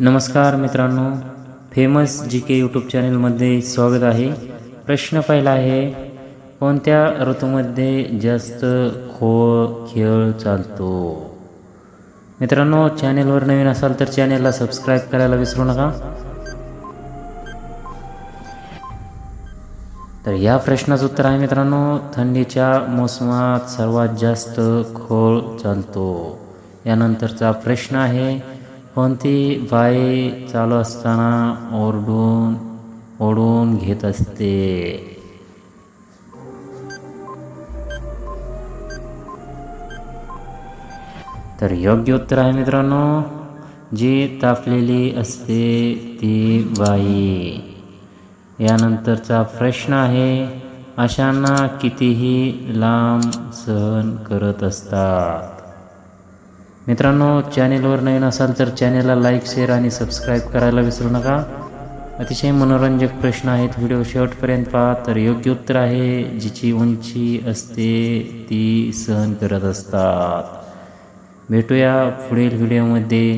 नमस्कार मित्रांनो फेमस जी के यूट्यूब चॅनलमध्ये स्वागत आहे. प्रश्न पहिला आहे कोणत्या ऋतूमध्ये जास्त खोळ खेळ चालतो? मित्रांनो चॅनेलवर नवीन असाल तर चॅनेलला सबस्क्राईब करायला विसरू नका. तर या प्रश्नाचं उत्तर आहे मित्रांनो थंडीच्या मोसमात सर्वात जास्त खोळ चालतो. यानंतरचा प्रश्न आहे कोणती बाई चालू असताना ओरडून ओढून घेत असते? तर योग्य उत्तर आहे मित्रांनो जी तापलेली असते ती बाई. यानंतरचा प्रश्न आहे अशांना कितीही लांब सहन करत असतात. मित्रांनो चॅनेलवर नवीन असाल तर चॅनेलला लाईक शेअर आणि सबस्क्राईब करायला विसरू नका. अतिशय मनोरंजक प्रश्न आहेत. व्हिडिओ शेवटपर्यंत पहा. तर योग्य उत्तर आहे जिची उंची असते ती सहन करत असतात. भेटूया पुढील व्हिडिओमध्ये